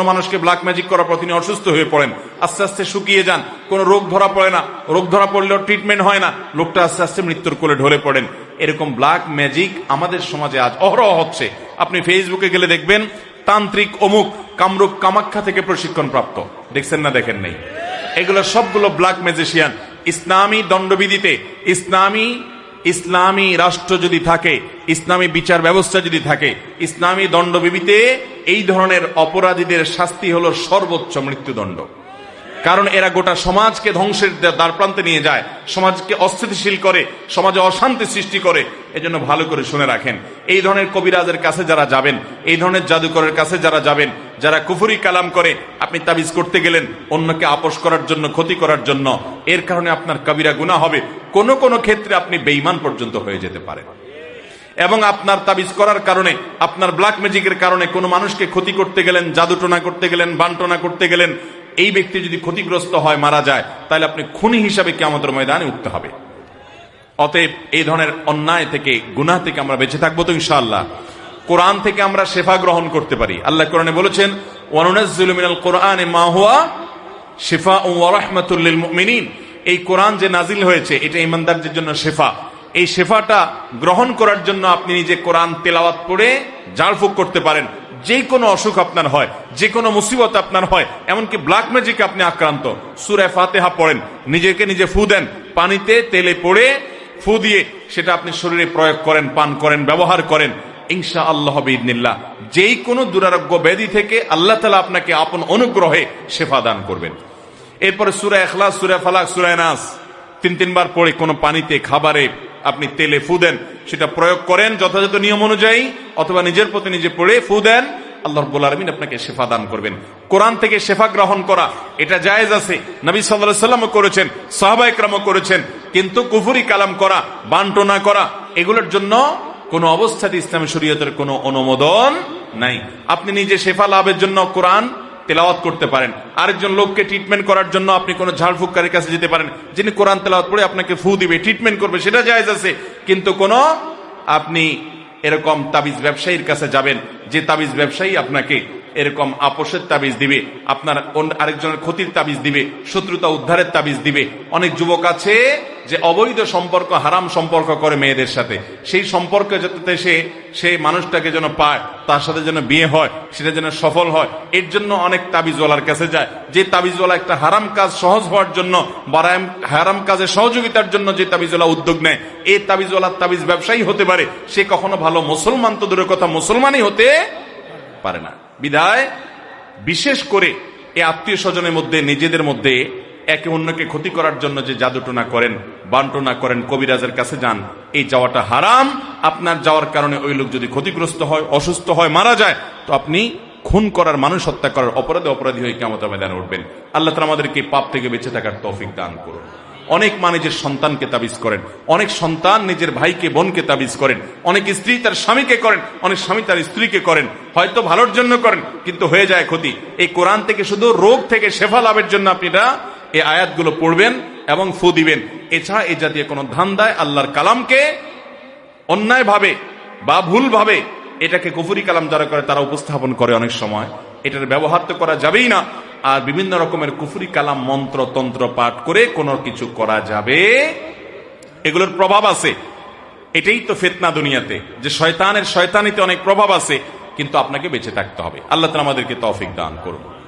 কোন মানুষকে black magic করার পর তিনি অসুস্থ হয়ে পড়েন। আস্তে আস্তে শুকিয়ে যান, কোন রোগ ধরা পড়ে না। রোগ ধরা পড়লেও ট্রিটমেন্ট হয় না। লোকটা আস্তে আস্তে মৃত্যুর কোলে ঢলে পড়েন। এরকম ব্ল্যাক ম্যাজিক আমাদের সমাজে আজ অহরহ হচ্ছে। আপনি ফেসবুকে গেলে দেখবেন, তান্ত্রিক অমুক কামরূপ কামাখ্যা থেকে প্রশিক্ষণ প্রাপ্ত দেখছেন না, দেখেন নেই। এগুলো সবগুলো ব্ল্যাক ম্যাজিশিয়ান ইসলামী দণ্ডবিধিতে, ইসলামী ইসলামী রাষ্ট্র যদি থাকে, ইসলামী বিচার ব্যবস্থা যদি থাকে, ইসলামী দণ্ডবিধিতে এই ধরনের অপরাধীদের শাস্তি হলো সর্বোচ্চ মৃত্যুদণ্ড। কারণ এরা গোটা সমাজকে ধ্বংসের দ্বার প্রান্তে নিয়ে যায়, সমাজকে অস্থিতিশীল করে, সমাজে অশান্তি সৃষ্টি করে, এজন্য ভালো করে শুনে রাখেন। এই ধরনের কবিরাজের কাছে যারা যাবেন, এই ধরনের জাদুকরের কাছে যারা যাবেন যারা কুফুরি কালাম করে, আপনি তাবিজ করতে গেলেন, অন্যকে আপোষ করার জন্য, ক্ষতি করার জন্য, এর কারণে আপনার কবিরা গুণা হবে। কোন কোন ক্ষেত্রে আপনি বেইমান পর্যন্ত হয়ে যেতে পারেন। এবং আপনার তাবিজ করার কারণে, আপনার ব্ল্যাক ম্যাজিকের কারণে কোনো মানুষকে ক্ষতি করতে গেলেন, জাদুটনা করতে গেলেন, বান্টনা করতে গেলেন, এই ব্যক্তি যদি ক্ষতিগ্রস্ত হয়, মারা যায়, তাহলে আপনি খুনি হিসাবে কে আমাদের ময়দানে উঠতে হবে। অতএব এই ধরনের অন্যায় থেকে, গুনাহ থেকে আমরা বেঁচে থাকব তো ইনশাআল্লাহ। কোরআন থেকে আমরা শেফা গ্রহণ করতে পারি। আল্লাহ কোরআনে বলেছেন, ওয়ানুনাজ্জিলু মিনাল কোরআনে মা হুয়া শিফা ওয়া রাহমাতুল মুমিনিন। এই কোরআন যে নাজিল হয়েছে, এটা ইমানদারদের জন্য শেফা। এই শেফাটা গ্রহণ করার জন্য আপনি নিজে কোরআন তেলাওয়াত পড়ে জালফুক করতে পারেন। যে কোনো অসুখ আপনার হয়, যে কোনো মুসিবত আপনার হয়, এমনকি ব্ল্যাক ম্যাজিকে আপনি আক্রান্ত। সুরে ফাতেহা পড়েন, নিজেকে নিজে ফু দেন, পানিতে তেলে পড়ে ফু দিয়ে সেটা আপনি শরীরে প্রয়োগ করেন, পান করেন, ব্যবহার করেন। ইনশা আল্লাহ ইদনিল্লাহ যেই কোনো দুরারোগ্য ব্যাধি থেকে আল্লাহ তালা আপনাকে আপন অনুগ্রহে শেফা দান করবেন। এরপরে সুরা এখলাস সুরা ফালাক, সুরা নাস, তিন তিনবার পরে কোনো পানিতে, খাবারে আপনি তেলে ফু দেন, সেটা প্রয়োগ করেন যথাযথ নিয়ম অনুযায়ী, অথবা নিজের প্রতি নিজে পড়ে ফু দেন, আল্লাহ আলমিন আপনাকে শেফা দান করবেন। কোরআন থেকে শেফা গ্রহণ করা, এটা জায়েজ আছে। নবী সাল্লাহ সাল্লামও করেছেন সাহাবাইকরামও করেছেন, কিন্তু কুফুরি কালাম করা, বান্টনা করা, এগুলোর জন্য কোন অবস্থাতে ইসলামী শরীয়তের কোনো অনুমোদন নাই। আপনি নিজে শেফা লাভের জন্য কোরআন তেলাওয়াত করতে পারেন। আরেকজন লোককে ট্রিটমেন্ট করার জন্য আপনি কোনো কাছে যেতে পারেন। যিনি কোরআন তেলাওয়াত পড়ে আপনাকে ফু দিবে ট্রিটমেন্ট করবে, সেটা আছে। কিন্তু কোনো আপনি এরকম তাবিজ ব্যবসায়ীর কাছে যাবেন যে তাবিজ ব্যবসায়ী আপনাকে এরকম আপোষের তাবিজ দিবে, আপনার আরেকজনের ক্ষতির তাবিজ দিবে, শত্রুতা উদ্ধারের তাবিজ দিবে, অনেক যুবক আছে যে অবৈধ সম্পর্ক, হারাম সম্পর্ক করে মেয়েদের সাথে। সেই সম্পর্কে যাতে সে সেই মানুষটাকে যেন পায়, তার সাথে যেন বিয়ে হয়, সেটা যেন সফল হয়, এর জন্য অনেক তাবিজওয়ালার কাছে যায়। যে তাবিজওয়ালা একটা হারাম কাজ সহজ হওয়ার জন্য বা রাম- হারাম কাজে সহযোগিতার জন্য যে তাবিজওয়ালা উদ্যোগ নেয় এই তাবিজওয়ালার তাবিজ ব্যবসায়ী হতে পারে। সে কখনো ভালো মুসলমান তো দূরের কথা মুসলমানই হতে পারে না। বিদায়, বিশেষ করে এই আত্মীয় স্বজনের মধ্যে, নিজেদের মধ্যে একে অন্যকে ক্ষতি করার জন্য যে জাদুটনা করেন, বান্টনা করেন, কবিরাজের কাছে যান, এই যাওয়াটা হারাম। আপনার যাওয়ার কারণে ওই লোক যদি ক্ষতিগ্রস্ত হয়, অসুস্থ হয়, মারা যায়, তো আপনি খুন করার মানুষ হত্যা করার অপরাধে অপরাধী হয়ে কেমন উঠবেন। আল্লাহ তালা আমাদেরকে পাপ থেকে বেঁচে থাকার তৌফিক দান করুন। অনেক মা নিজের সন্তানকে তাবিজ করেন। অনেক সন্তান নিজের ভাইকে, বোনকে তাবিজ করেন। অনেক স্ত্রী তার স্বামীকে করেন। অনেক স্বামী তার স্ত্রীকে করেন। হয়তো ভালোর জন্য করেন, কিন্তু হয়ে যায় ক্ষতি। এই কোরআন থেকে শুধু রোগ থেকে শেফা লাভের জন্য আপনি এটা এই আয়াতগুলো পড়বেন এবং ফু দিবেন। এছাড়া এ জাতীয় কোনো ধান্দায় আল্লাহর কালামকে অন্যায়ভাবে বা ভুলভাবে এটাকে কুফুরি কালাম যারা করে, তারা উপস্থাপন করে অনেক সময়। এটার ব্যবহার তো করা যাবেই না। আর বিভিন্ন রকমের কুফুরি কালাম, মন্ত্র, তন্ত্র পাঠ করে কোনো কিছু করা যাবে। এগুলোর প্রভাব আছে। এটাই তো ফেতনা দুনিয়াতে, যে শয়তানের শয়তানিতে অনেক প্রভাব আছে, কিন্তু আপনাকে বেঁচে থাকতে হবে। আল্লাহ আমাদেরকে তফিক দান করুন।